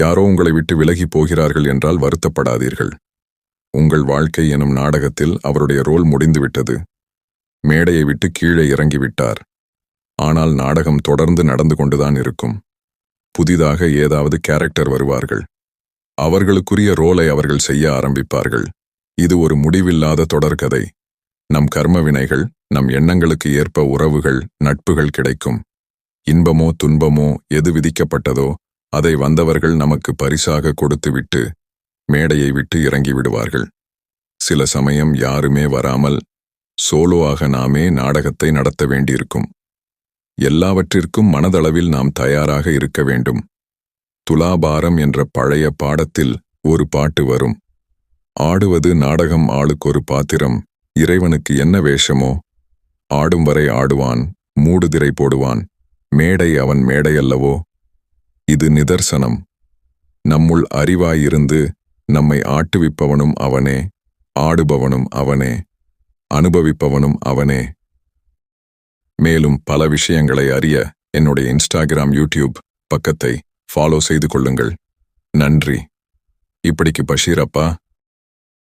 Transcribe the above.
யாரோ உங்களை விட்டு விலகி போகிறார்கள் என்றால் வருத்தப்படாதீர்கள். உங்கள் வாழ்க்கை எனும் நாடகத்தில் அவருடைய ரோல் முடிந்துவிட்டது. மேடையை விட்டு கீழே இறங்கிவிட்டார். ஆனால் நாடகம் தொடர்ந்து நடந்து கொண்டுதான் இருக்கும். புதிதாக ஏதாவது கேரக்டர் வருவார்கள். அவர்களுக்குரிய ரோலை அவர்கள் செய்ய ஆரம்பிப்பார்கள். இது ஒரு முடிவில்லாத தொடர்கதை நம் கர்ம வினைகள் நம் எண்ணங்களுக்கு ஏற்ப உறவுகள் நட்புகள் கிடைக்கும். இன்பமோ துன்பமோ எது விதிக்கப்பட்டதோ அதை வந்தவர்கள் நமக்கு பரிசாக கொடுத்துவிட்டு மேடையை விட்டு இறங்கி விடுவார்கள் சில சமயம் யாருமே வராமல் சோலோவாக நாமே நாடகத்தை நடத்த வேண்டியிருக்கும். எல்லாவற்றிற்கும் மனதளவில் நாம் தயாராக இருக்க வேண்டும். துலாபாரம் என்ற பழைய பாடத்தில் ஒரு பாட்டு வரும். ஆடுவது நாடகம் ஆளுக்கொரு பாத்திரம் இறைவனுக்கு என்ன வேஷமோ ஆடும் வரை ஆடுவான் மூடுதிரை போடுவான் மேடை அவன் மேடையல்லவோ இது நிதர்சனம். நம்முள் அறிவாயிருந்து நம்மை ஆட்டுவிப்பவனும் அவனே ஆடுபவனும் அவனே அனுபவிப்பவனும் அவனே. மேலும் பல விஷயங்களை அறிய என்னுடைய இன்ஸ்டாகிராம் யூடியூப் பக்கத்தை ஃபாலோ செய்து கொள்ளுங்கள். நன்றி. இப்படிக்கு பஷீர் அப்பா.